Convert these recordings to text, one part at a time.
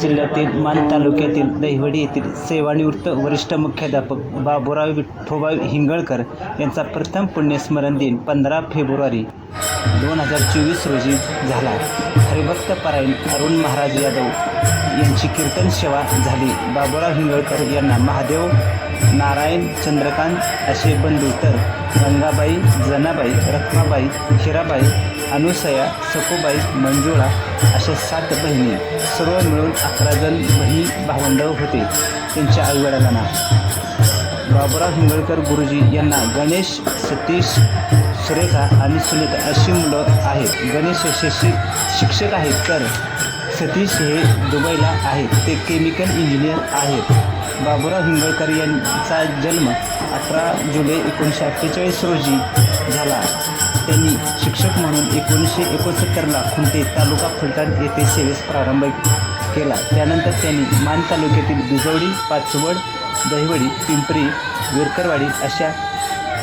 जिल्ह्यातील मान तालुक्यातील दहिवडी येथील सेवानिवृत्त वरिष्ठ मुख्याध्यापक बाबुराव विठ्ठोबा हिंगळकर यांचा प्रथम पुण्यस्मरण दिन पंधरा फेब्रुवारी दोन हजार चोवीस रोजी झाला. हरिभक्त परायण अरुण महाराज यादव यांची कीर्तन सेवा झाली. बाबुराव हिंगळकर यांना महादेव नारायण चंद्रकांत असे बंधू तर गंगाबाई जनाबाई रखमाबाई हिराबाई अनुसया सखुबाई मंजुळा अशा सात बहिणी सर्व मिळून अकरा जण बहीण भावंड होते त्यांच्या आईवडिलांना. बाबुराव हिंगळकर गुरुजी यांना गणेश सतीश सुरेखा आणि सुनीता अशी मुलं आहेत. गणेश हे शिक्षक आहेत तर सतीश हे दुबईला आहेत. ते केमिकल इंजिनियर आहेत. बाबुराव हिंगळकर यांचा जन्म अठरा जुलै एकोणीसशे अठ्ठेचाळीस रोजी झाला. त्यांनी शिक्षक म्हणून एकोणीसशे एकोणसत्तरला खुंटे तालुका फलटण येथे सेवेस प्रारंभ केला. त्यानंतर त्यांनी मान तालुक्यातील बिजवडी पाचवड दहिवडी पिंपरी विरकरवाडी अशा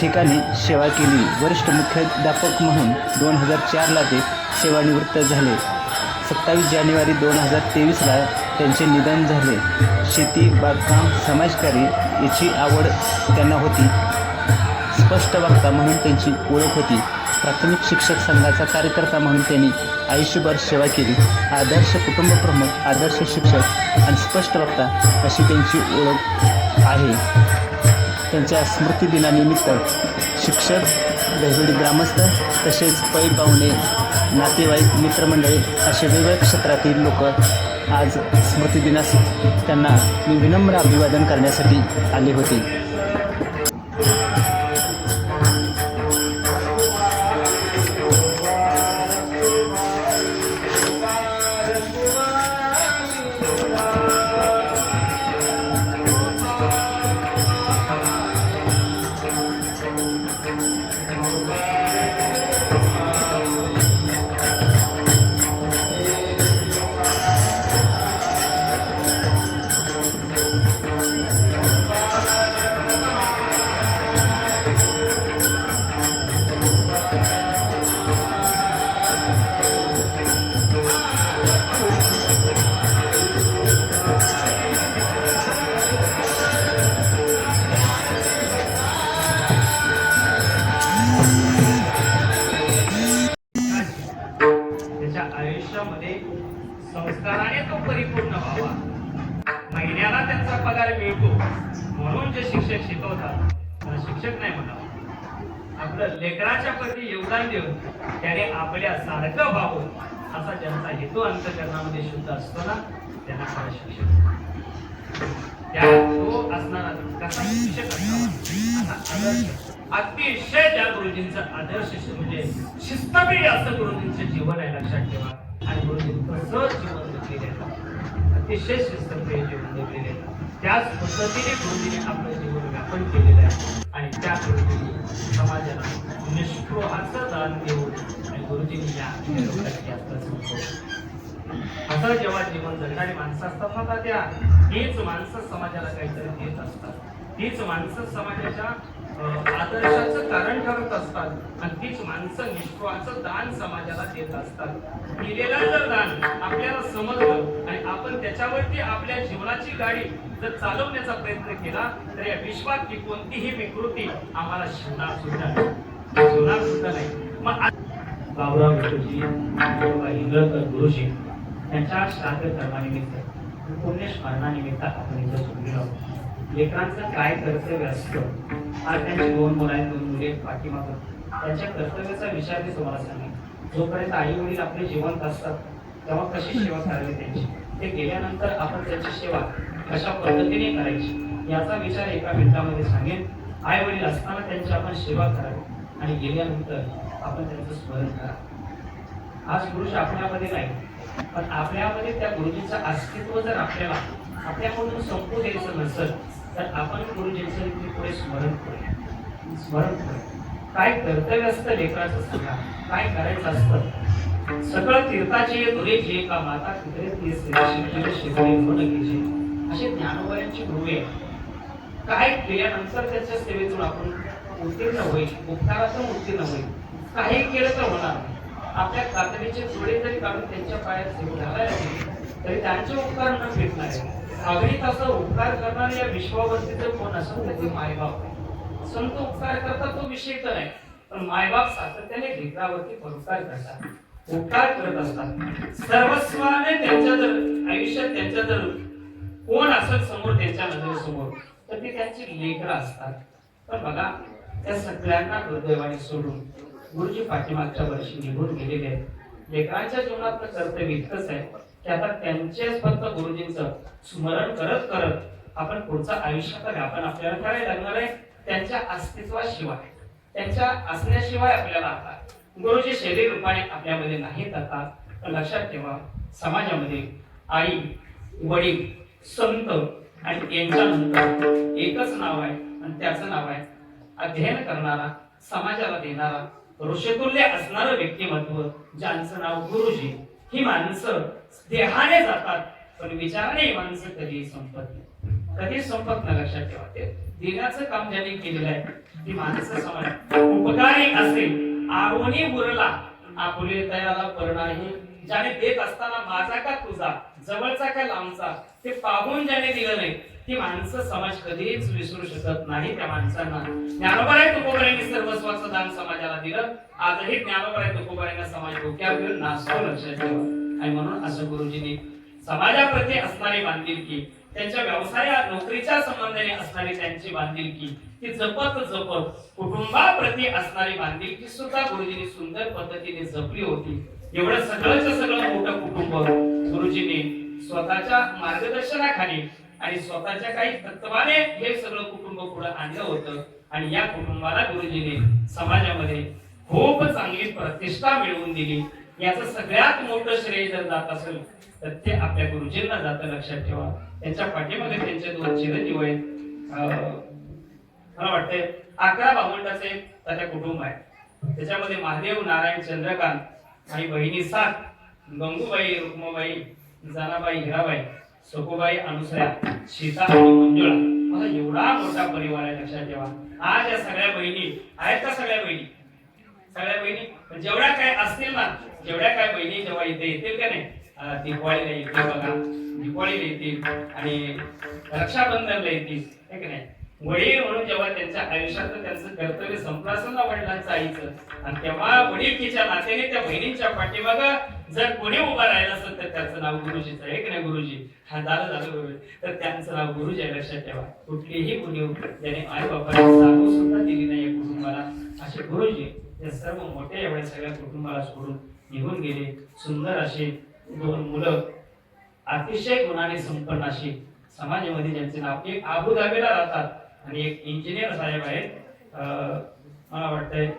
ठिकाणी सेवा केली. वरिष्ठ मुख्याध्यापक म्हणून दोन हजार चारला ते सेवानिवृत्त झाले. सत्तावीस जानेवारी दोन हजार तेवीसला त्यांचे निधन झाले. शेती बागकाम समाजकार्य याची आवड त्यांना होती. स्पष्ट वक्ता म्हणून त्यांची ओळख होती. प्राथमिक शिक्षक संघाचा कार्यकर्ता म्हणून त्यांनी आयुष्यभर सेवा केली. आदर्श कुटुंब प्रमुख आदर्श शिक्षक आणि स्पष्ट वक्ता अशी त्यांची ओळख आहे. त्यांच्या स्मृतिदिनानिमित्त शिक्षक दहिवडी ग्रामस्थ तसेच पै पाहुणे नातेवाईक मित्रमंडळी असे वेगवेगळ्या क्षेत्रातील लोक आज स्मृतिदिनास त्यांना मी विनम्र अभिवादन करण्यासाठी आले होते. आयुष्यामध्ये संस्काराने तो परिपूर्ण व्हावा. महिन्याला त्यांचा पगार मिळतो. म्हणून जे शिक्षक शिकवतात त्याला शिक्षक नाही म्हणावं. आपलं लेकराच्या प्रती योगदान देऊन त्याने आपल्या सारखं व्हावं असा ज्यांचा हेतू अंतकरणामध्ये शुद्ध असतो ना त्यांना खरा शिक्षक त्या तो असणारा कसा शिक्षक असावा? असा आदर्श. अतिशय त्या गुरुजींचा आदर्श म्हणजे शिस्तप्रिय असं गुरुजींचं जीवन आहे लक्षात ठेवा. आणि गुरुजींचं सहज जीवन जगलेले आहे. अतिशय शिस्तप्रिय जीवन जगलेले आहे. त्याच पद्धतीने गुरुजीने आपलं जीवन व्यापन केलेलं आहे. आणि त्या गुरुजींनी समाजाला निष्पृहाचं दान देऊन आणि गुरुजींनी या लोकांची असं जेव्हा जीवन जगणारी माणसं असतात ना त्या तीच माणसं समाजाला काहीतरी देत असतात. तीच माणसं समाजाच्या आदर्शाचं कारण ठरत असतात. आणि तीच माणसं निष्ठवाचं दान समाजाला देत असतात. दिलेला जर दान आपल्याला समजलं आणि आपण त्याच्यावरती आपल्या जीवनाची गाडी जर चालवण्याचा प्रयत्न केला तर या विश्वातली कोणतीही विकृती आम्हाला शिवणार सुद्धा नाही. शिवणार सुद्धा नाही. मग बाबुराव विष्णूजी इंग्रज गुरुजी त्यांच्या श्राद्ध कर्मानिमित्त पुण्यस्मरणानिमित्त आपण इथं जोडलेलो आहोत लेकरांचं काय कर्तव्य असतं? आज त्यांची दोन मुलं दोन मुले आहेत त्यांच्या कर्तव्याचा विचार मी तुम्हाला सांगेन. जोपर्यंत आई वडील आपले जिवंत असतात तेव्हा कशी सेवा करावी त्यांची? ते गेल्यानंतर आपण त्यांची सेवा कशा पद्धतीने करायची? याचा विचार एका मिनिटामध्ये सांगेन. आई वडील असताना त्यांची आपण सेवा करावी आणि गेल्यानंतर आपण त्यांचं स्मरण करा आज पुरुष आपल्यामध्ये नाही पण आपल्यामध्ये त्या गुरुजीचं अस्तित्व जर आपल्याला आपल्याकडून संपू द्यायचं नसेल तर आपण गुरुजींचं इथे पुढे स्मरण करूया. स्मरण करूया. काय कर्तव्य असतं लेकराचं सांगा काय करायचं असतं? सगळं तीर्थाचे दुरे जे का माता तिकडे तीर्थ शिकले मन घ्यायचे असे ज्ञानोबायांची गुरु आहे. काय केल्यानंतर त्याच्या सेवेतून आपण उत्तीर्ण होईल? उपकारातून उत्तीर्ण होईल? काही केलं तर होणार नाही. आपल्या कातडीचे जोडे जरी काढून त्यांच्या पायात सेवा घालायला तरी त्यांचे उपकार न फेडणारे आहे. असं उपकार करणारे या विश्वावरती जर कोण असेल तर ते मायबाप आहे. संत उपकार करतात तो विषय तर नाही. पण मायबाप सातत्याने लेकरावरती उपकार करतात. उपकार करत असतात. सर्वस्वाने त्यांच्या जर आयुष्यात त्यांच्या जर कोण असेल समोर त्यांच्या नजरेसमोर तर ते त्यांची लेकरं असतात. पण बघा त्या सगळ्यांना दुर्दैवाने सोडून गुरुजी पाठीमागच्या वर्षी निघून गेलेले आहेत. लेकरांच्या जीवनातलं कर्तव्य इतकंच आहे. की आता त्यांचेच फक्त गुरुजींचं स्मरण करत करत आपण पुढचं आयुष्याचा व्यापन आपल्याला करायला लागणार आहे. त्यांच्या अस्तित्वाशिवाय त्यांच्या असण्याशिवाय आपल्याला आता गुरुजी शरीर रूपाने आपल्यामध्ये नाहीत आता. लक्षात ठेवा समाजामध्ये आई वडील संत आणि यांच्यानंतर एकच नाव आहे आणि त्याचं नाव आहे अध्ययन करणारा समाजाला देणारा ऋषितुल्य असणारं व्यक्तिमत्व ज्यांचं नाव गुरुजी. ही माणसं देहाने जातात पण विचाराने ही माणसं कधी संपत नाही. कधी संपत नाही लक्षात ठेवा ते. देण्याचं काम ज्यांनी केलेलं आहे ती माणसं समाज. उपकारी असेल आरोनी बुरला आपुले तयाला परणाही ज्याने देत असताना माझा का तुझा जवळचा का लांबचा ते पाहून ज्याने दिलं नाही ती माणसं समाज कधीच विसरू शकत नाही त्या माणसांना. ज्ञानोबराय तुकोबरायांनी सर्वस्वाचं दान समाजाला दिलं. आजही ज्ञानोबराय तुकोबरायांना समाज डोक्यावर घेऊन नाचतो लक्षात ठेवा. आणि म्हणून असं गुरुजींनी समाजाप्रती असणारी बांधिलकी त्यांच्या व्यवसाया नोकरीच्या संबंधाने असणारी त्यांची बांधिलकी ती जपत जपत कुटुंबाप्रती असणारी बांधिलकी सुद्धा गुरुजींनी सुंदर पद्धतीने जपली होती. एवढं सगळंच सगळं मोठं कुटुंब गुरुजींनी स्वतःच्या मार्गदर्शनाखाली आणि स्वतःच्या काही तत्वाने हे सगळं कुटुंब पुढे आणलं होतं. आणि या कुटुंबाला गुरुजींनी समाजामध्ये खूप चांगली प्रतिष्ठा मिळवून दिली. याचं सगळ्यात मोठं श्रेय जर जात असेल तर ते आपल्या गुरुजींना जातं लक्षात ठेवा. त्यांच्या पाठीमागे त्यांचे दोन चिरंजीव आहेत. अं, मला वाटतंय अकरा भावंडाचे त्याच्या कुटुंब आहे त्याच्यामध्ये महादेव नारायण चंद्रकांत आणि बहिणी सात गंगूबाई रुक्माबाई जानाबाई हिराबाई. सखुबाई अनुसया सीता आणि मंजुळा मला एवढा मोठा परिवार आहे लक्षात ठेवा. आज या सगळ्या बहिणी आहेत का सगळ्या बहिणी? सगळ्या बहिणी? जेवढ्या काय असतील ना जेवढ्या काय बहिणी जेव्हा इथे येतील का नाही दिवाळीला येतील बघा. दिवाळीला येतील आणि रक्षाबंधनला येतील हे का नाही? वडील म्हणून जेव्हा त्यांच्या आयुष्यात त्यांचं कर्तव्य संपलं असेल ना वडिलांचं आईचं आणि तेव्हा वडीलकीच्या नात्याने त्या बहिणींच्या पाठीमागं जर कोणी उभा राहिला असेल तर त्याचं नाव गुरुजीचं आहे की नाही गुरुजी. हा झालं झालं गुरुजी. तर त्यांचं नाव गुरुजी आहे लक्षात ठेवा. कुठलीही गुन्हे ज्याने आई बाबांनी सुद्धा दिली नाही कुटुंबाला. असे गुरुजी या सर्व मोठ्या एवढ्या सगळ्या कुटुंबाला सोडून निघून गेले. सुंदर असे दोन मुलं. अतिशय गुणाने संपन्न अशी समाजामध्ये ज्यांचे नाव एक आबुधाबीला राहतात आणि एक इंजिनियर साहेब आहेत. मला वाटतंय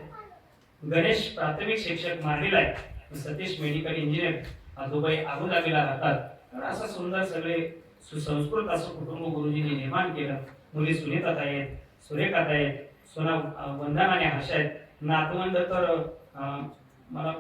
गणेश प्राथमिक शिक्षक मारलेला आहे सतीश मेडिकल इंजिनियर दुबई अबुधाबीला राहतात. तर असं सुंदर सगळे सुसंस्कृत असं कुटुंब गुरुजींनी निर्माण केलं. मुली सुनीतात आहेत सुरेखात आहेत सोना वंदना आणि हर्ष आहेत. नातवंड तर मला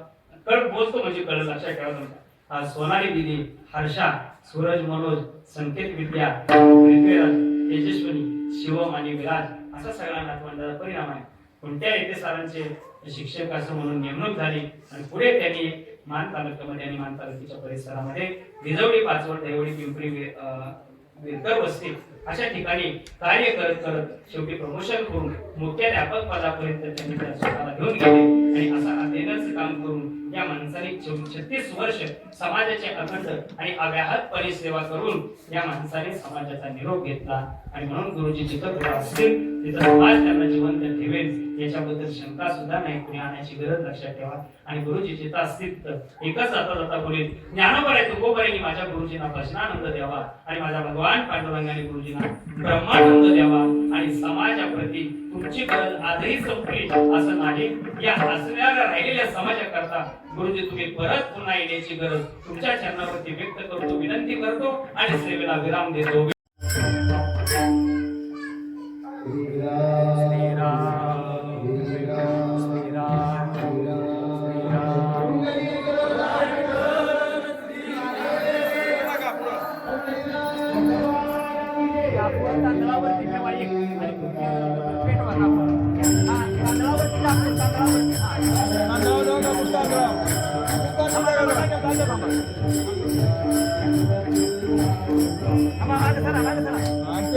कळ बोलतो म्हणजे कळ लक्षात ठेवा तुमचा सोनाली दिदी हर्षा सूरज मनोज संकेत विद्या पृथ्वीराज तेजस्वनी शिवम आणि विराज असा सगळा नातवंडाचा परिणाम आहे. कोणत्या येथे सारांचे शिक्षक असं म्हणून नेमणूक झाली आणि पुढे त्यांनी मान तालुक्यामध्ये आणि मान तालुक्याच्या परिसरामध्ये विजवडी पाचवड देवडी पिंपरी विरकर वस्ती अशा ठिकाणी कार्य करत करत शेवटी प्रमोशन करून मुख्याध्यापक पदापर्यंत त्यांनी त्या स्वतःला घेऊन गेले. आणि असा अध्ययनाचं काम करून या माणसाने छत्तीस वर्ष समाजाचे अखंड आणि अव्याहतपणे सेवा करून या माणसाने समाजाचा निरोप घेतला. आणि म्हणून गुरुजी जिथं पुढे असतील तिथं समाज त्यांना जिवंत ठेवेल याच्याबद्दल शंका सुद्धा नाही. कुणी आणायची गरज लक्षात ठेवा. आणि गुरुजी जिथं असतील तर एकच जाता जाता बोलेल. ज्ञानोबर आहे तुकोबरेनी माझ्या गुरुजींना प्रश्नानंद द्यावा. आणि माझ्या भगवान पांडुरंगाने गुरुजींना ब्रह्मानंद द्यावा आणि समाजाप्रती तुमची गरज आजही संपली. असं नाही. या असणाऱ्या राहिलेल्या समाजाकरता गुरुजी तुम्ही परत पुन्हा येण्याची गरज तुमच्या चरणावरती व्यक्त करतो विनंती करतो आणि सेवेला विराम देतो.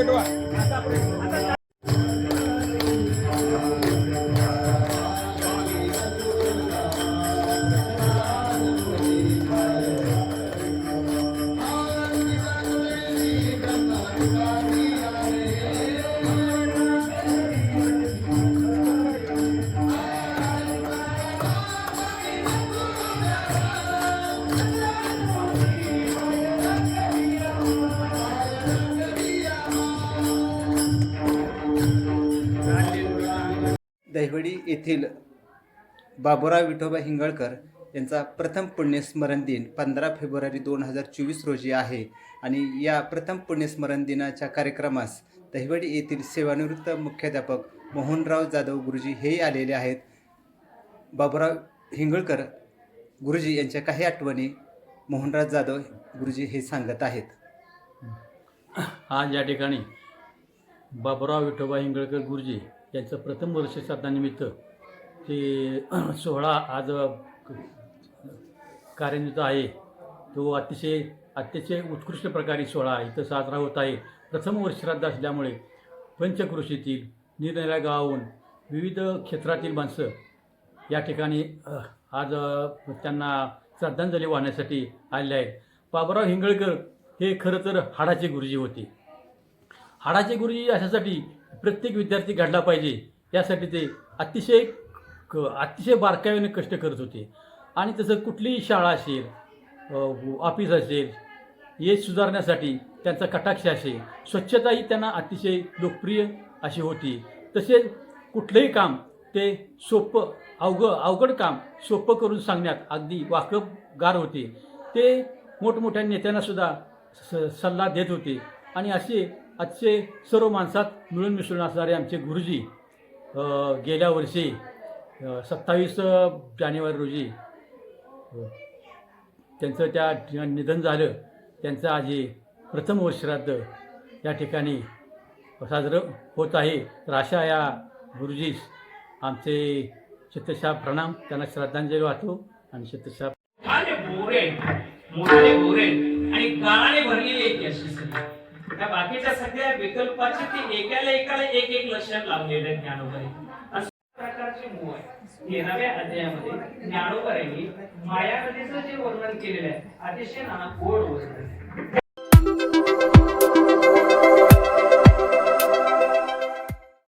भेटवा दहिवडी येथील बाबुराव विठोबा हिंगळकर यांचा प्रथम पुण्यस्मरण दिन पंधरा फेब्रुवारी दोन हजार चोवीस रोजी आहे. आणि या प्रथम पुण्यस्मरण दिनाच्या कार्यक्रमास दहिवडी येथील सेवानिवृत्त मुख्याध्यापक मोहनराव जाधव गुरुजी हेही आलेले आहेत. बाबुराव हिंगळकर गुरुजी यांच्या काही आठवणी मोहनराव जाधव गुरुजी हे सांगत आहेत. आज या ठिकाणी बाबुराव विठोबा हिंगळकर गुरुजी यांचं प्रथम वर्ष श्राद्धानिमित्त ते सोहळा आज कार्यान्वित आहे. तो अतिशय अतिशय उत्कृष्ट प्रकारे सोहळा इथं साजरा होत आहे. प्रथम वर्ष श्राद्ध असल्यामुळे पंचकृषीतील निरनिराळ्या गावाहून विविध क्षेत्रातील माणसं या ठिकाणी आज त्यांना श्रद्धांजली वाहण्यासाठी आलेले आहेत. बाबुराव हिंगळकर हे खरं तर हाडाचे गुरुजी होते. हाडाचे गुरुजी अशासाठी प्रत्येक विद्यार्थी घडला पाहिजे. यासाठी ते अतिशय क अतिशय बारकाईने कष्ट करत होते. आणि तसं कुठलीही शाळा असेल ऑफिस असेल हे सुधारण्यासाठी त्यांचा कटाक्ष असेल स्वच्छता ही त्यांना अतिशय लोकप्रिय अशी होती. तसेच कुठलंही काम ते सोपं अवघ अवघड काम सोपं करून सांगण्यात अगदी वाकबगार होते. ते मोठमोठ्या नेत्यांनासुद्धा स सल्ला देत होते. आणि असे आजचे सर्व माणसात मिळून मिसळून असणारे आमचे गुरुजी गेल्या वर्षी सत्तावीस जानेवारी रोजी त्यांचं त्या निधन झालं. त्यांचं आज हे प्रथम वर्ष श्राद्ध या ठिकाणी साजरं होत आहे. तर अशा या गुरुजीस आमचे शतशा प्रणाम त्यांना श्रद्धांजली वाहतो आणि शतशा आणि भरलेली त्या बाकीच्या सगळ्या विकल्पाचे ते एकाला एकाला एक एक लक्षण लावलेले आहे ज्ञानोबरे अशा प्रकारचे मूळ आहे. तेराव्या अध्यायामध्ये ज्ञानोबऱ्यांनी माया नदीचं जे वर्णन केलेलं आहे अतिशय गोड वर्णन